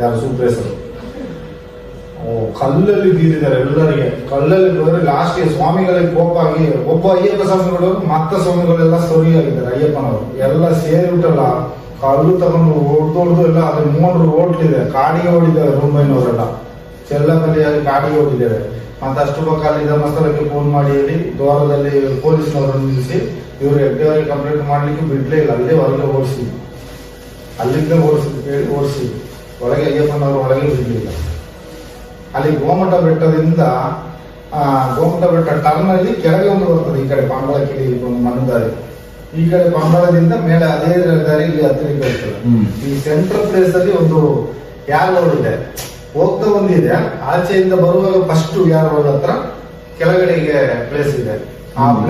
ಯಾರು ಓ, ಕಲ್ಲಲ್ಲಿ ಬೀದಿದ್ದಾರೆ ಎಲ್ಲರಿಗೆ. ಕಲ್ಲಲ್ಲಿ ಹೋದ್ರೆ ಲಾಸ್ಟ್ಗೆ ಸ್ವಾಮಿಗಳಿಗೆ ಕೋಪ ಆಗಿ ಒಬ್ಬ ಅಯ್ಯಪ್ಪ ಸ್ವಾಮಿಗಳು ಮತ್ತ ಸ್ವಾಮಿಗಳೆಲ್ಲ ಸರಿ ಆಗಿದ್ದಾರೆ ಅಯ್ಯಪ್ಪನವರು. ಎಲ್ಲ ಸೇರಿಬಿಟ್ಟಲ್ಲ. ಕಲ್ಲು ತಗೊಂಡು ರೋಡ್ ಹೊಡ್ದು ಎಲ್ಲ ಅದ್ರ ಮೂರು ಇದೆ ಕಾಡಿಗೆ ಹೊಡಿದ್ದಾರೆ ಮುಂಬೈನವರೆಲ್ಲ. ಚೆಲ್ಲಕಲ್ಲಿಯಾಗಿ ಕಾಡಿಗೆ ಓಡಿದ್ದಾರೆ ಮತ್ತೆ ಅಷ್ಟು ಪಕ್ಕ ಅಲ್ಲಿ ಧರ್ಮಸ್ಥಳಕ್ಕೆ ಫೋನ್ ಮಾಡಿ ಹೇಳಿ, ದ್ವಾರದಲ್ಲಿ ಪೊಲೀಸ್ನವರನ್ನು ನಿಲ್ಲಿಸಿ, ಇವರು ಎಫ್ಐಆರ್ ಕಂಪ್ಲೇಂಟ್ ಮಾಡ್ಲಿಕ್ಕೆ ಬಿಡ್ಲೇ ಇಲ್ಲ. ಅಲ್ಲೇ ಹೊರಗೆ ಓಡಿಸಿ ಅಲ್ಲಿಂದ ಓಡಿಸಿ ಓಡಿಸಿದ್ವಿ. ಓಡಿಸಿ ಒಳಗೆ ಅಯ್ಯಪ್ಪನವರು ಒಳಗೆ ಬಿಡಲಿಲ್ಲ ಅಲ್ಲಿ ಗೋಮಠ ಬೆಟ್ಟದಿಂದ ಆ, ಗೋಮಟ ಬೆಟ್ಟ ಟರ್ನ್ ಅಲ್ಲಿ ಕೆಳಗೆ ಒಂದು ಬರ್ತದೆ. ಈ ಕಡೆ ಪಾಂಬಳಕ್ಕೆ ಒಂದು ಮಣ್ಣು ದಾರಿ ಈ ಕಡೆ ಪಾಂಬಳದಿಂದ ಮೇಲೆ ಅದೇ ದಾರಿ ಇಲ್ಲಿ ಹತ್ತಿರಕ್ಕೆ ಬರ್ತದೆ. ಈ ಸೆಂಟ್ರಲ್ ಪ್ಲೇಸ್ ಅಲ್ಲಿ ಒಂದು ಯಾರ್ ರೋಡ್ ಇದೆ? ಹೋಗ್ತಾ ಒಂದಿದೆ. ಆಚೆಯಿಂದ ಬರುವಾಗ ಫಸ್ಟ್ ಯಾರ್ ರೋಡ್ ಹತ್ರ? ಕೆಳಗಡೆಗೆ ಪ್ಲೇಸ್ ಇದೆ. ಆ ಹ್ಮ್.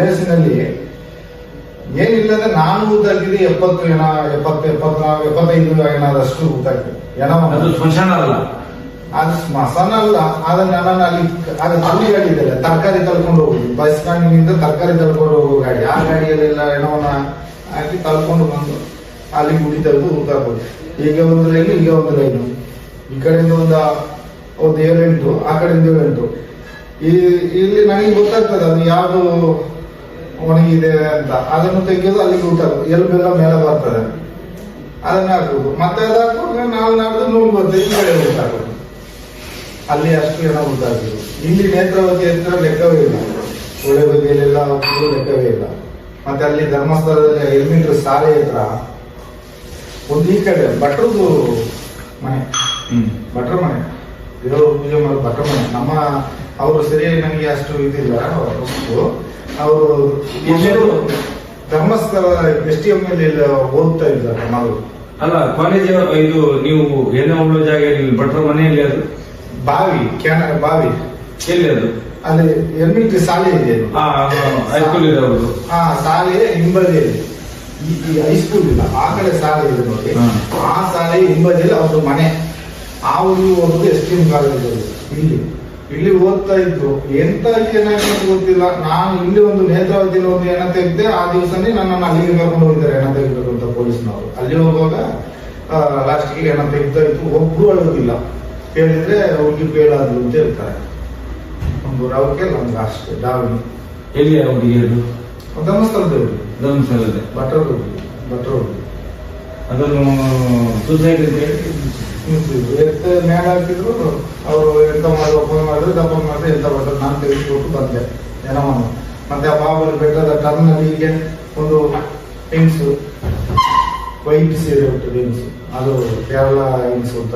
ಪ್ಲೇಸಿನಲ್ಲಿ ಅಂದ್ರೆ ನಾನು ಊದಾಗಿದೆ ಎಪ್ಪತ್ತು ಏನ ಎಪ್ಪತ್ತು ಎಪ್ಪತ್ನಾಲ್ಕು ಎಪ್ಪತ್ತೈದು ಏನಾದಷ್ಟು ಊದಾಗಿದೆ ಅದು ಏನೋ ಸ್ಮಶಾನ ಅಲ್ಲ. ಅದು ಸ್ಮಶಾನ ಅಲ್ಲ ಆದ್ರೆ ನಾನು ಅಲ್ಲಿ ಅದು ಅಲ್ಲಿ ಗಾಡಿ ತರಕಾರಿ ತಳ್ಕೊಂಡು ಹೋಗುದು ಬಸ್ ಸ್ಟ್ಯಾಂಡಿನಿಂದ ತರಕಾರಿ ತಳ್ಕೊಂಡು ಹೋಗೋ ಗಾಡಿ. ಆ ಗಾಡಿಯಲ್ಲೆಲ್ಲ ಹೆಣವನ್ನ ಹಾಕಿ ತಳ್ಕೊಂಡು ಬಂದು ಅಲ್ಲಿ ಗುಡಿ ತೆಗೆದು ಊಟ ಈಗ ಒಂದು ಲೈನು ಈಗ ಒಂದು ಲೈನು ಈ ಕಡೆಯಿಂದ ಒಂದು ಒಂದು ಏಳೆಂಟು ಆ ಕಡೆಯಿಂದ ಏಳೆಂಟು. ಈ ಇಲ್ಲಿ ನನಗೆ ಗೊತ್ತಾಗ್ತದೆ ಅದು ಯಾವುದು ಒಣಗಿದೆ ಅಂತ. ಅದನ್ನು ತೆಗೆಯೋದು ಅಲ್ಲಿಗೆ ಊಟ ಎಲ್ಬೆಲ್ಲ ಮೇಲೆ ಬರ್ತದೆ. ಅದನ್ನ ಹಾಕ್ಬೋದು ಮತ್ತೆ ಅದು ಹಾಕುವಾಗ ನಾವು ನಾಡ್ದು ನೂರು ಬರ್ತದೆ. ಈ ಕಡೆ ಊಟ ಹಾಕೋದು ಅಲ್ಲಿ ಅಷ್ಟು ಜನ ಊಟ ಹಾಕಿದ್ರು ಇಲ್ಲಿ ನೇತ್ರಾವತಿ ಹತ್ರ ಲೆಕ್ಕವೇ ಇಲ್ಲ. ಒಳ್ಳೆ ಬದಿಯಲ್ಲೆಲ್ಲ ಲೆಕ್ಕವೇ ಇಲ್ಲ. ಮತ್ತೆ ಅಲ್ಲಿ ಧರ್ಮಸ್ಥಳದಲ್ಲಿ ಐದು ಮೀಟರ್ ಸಾಲೆ ಹತ್ರ. ಒಂದು ಈ ಕಡೆ ಭಟ್ರದ್ದು ಮನೆ. ಹ್ಮ್. ಭಟ್ರ ಮನೆ. ಇರೋ ಪೂಜೆ ಮಾಡೋ ಭಟ್ರ ಮನೆ. ನಮ್ಮ ಅವರು ಸರಿಯಾಗಿ ನನಗೆ ಅಷ್ಟು ಇದಿಲ್ಲ ಅವರು ಎಲ್ಲಿದು? Dharmasthala S T M L ಓದ್ತಾ ಇದ್ದಾರೆ ನಾವು ಅಲ್ಲ ಕಾಲೇಜ್ ಇದು ನೀವು ಏನೇ ಉಳ್ಳೋ ಜಾಗ ಇಲ್ಲಿ ಭಟ್ರ ಮನೆಯಲ್ಲಿ ಅದು? ಬಾವಿ ಕ್ಯಾನ ಬಾವಿ. ಎಲ್ಲಿ ಅದು? ಅಲ್ಲಿ ಎಲ್ಮಿಂಟ್ರಿ ಶಾಲೆ ಇದೆ ಹೈಸ್ಕೂಲ್ ಇದೆ ಅವರು ಹಾ ಶಾಲೆ ಹಿಂಬದಿಯಲ್ಲಿ. ಈ ಹೈಸ್ಕೂಲ್ ಇಲ್ಲ ಆ ಕಡೆ ಶಾಲೆ ಇದೆ ನೋಡಿ. ಆ ಶಾಲೆ ಹಿಂಬದಿಯಲ್ಲಿ ಅವ್ರದ್ದು ಮನೆ. ಆ ಊರಿಗೆ ಹೋಗೋದು ಎಸ್ ಟಿ ಎಂ ಕಾಲೇಜ್ ಇಲ್ಲಿ. ಇಲ್ಲಿ ಓದ್ತಾ ಇದ್ರು. ಎಂತ ಏನಾಗಿದೆ ಅಂತ ಗೊತ್ತಿಲ್ಲ. ನಾನು ಇಲ್ಲಿ ಒಂದು ನೇತ್ರಾವತಿಯಲ್ಲಿ ಒಂದು ಏನ ತೆಗೆದೆ ಆ ದಿವಸನೇ ನನ್ನನ್ನು ಅಲ್ಲಿಗೆ ಕರ್ಕೊಂಡು ಹೋಗಿದ್ದಾರೆ ಎಣ ತೆಗಿಬೇಕು ಅಂತ ಪೊಲೀಸ್ನವರು. ಅಲ್ಲಿ ಹೋಗುವಾಗ ಲಾಸ್ಟ್ಗೆ ಎಣ ತೆಗ್ತಾ ಇತ್ತು ಒಬ್ರು ಅಳುವುದಿಲ್ಲ ಕೇಳಿದ್ರೆ ಹುಡುಗಿ ಬೇಡಾದ್ರು ಅಂತ ಹೇಳ್ತಾರೆ. ಒಂದು ರವಕ್ಕೆ ನಮ್ಗೆ ಅಷ್ಟೇ ಡಾವಿನಿ ಎಲ್ಲಿ ಆ ಹುಡುಗಿಯದು ಧರ್ಮಸ್ಥಳದಲ್ಲಿ. ಧರ್ಮಸ್ಥಳದಲ್ಲಿ. ಭಟ್ರ ಭಟ್ರ ಅದನ್ನು ಸೂಸೈಡ್ ಅಂತ ಹೇಳಿ? ಮ್ಯಾಗ ಹಾಕಿದ್ರು ಅವರು ಎಂತ ಮಾಡಿದ್ರು ಫೋನ್ ಮಾಡಿದ್ರು ದಪ್ಪ ಮಾಡಿದ್ರು, ಎಂತ ಮಾಡಿದ್ರು ನಾನು ತೆಗೆದುಕೊಟ್ಟು ಬಂದೆ ಏನೋ ಮತ್ತೆ ಆ ಬಾಬು ಬೆಟ್ಟದ ಟರ್ನ್ ಅಲ್ಲಿ ಹೀಗೆ ಒಂದು ಹೆಂಗ್ಸು ವೈಟ್ ಸೀರೆ ಉಂಟು ಹೆಂಗ್ಸು ಅದು ಕೇರಳ ಹೆಂಗ್ಸು ಅಂತ.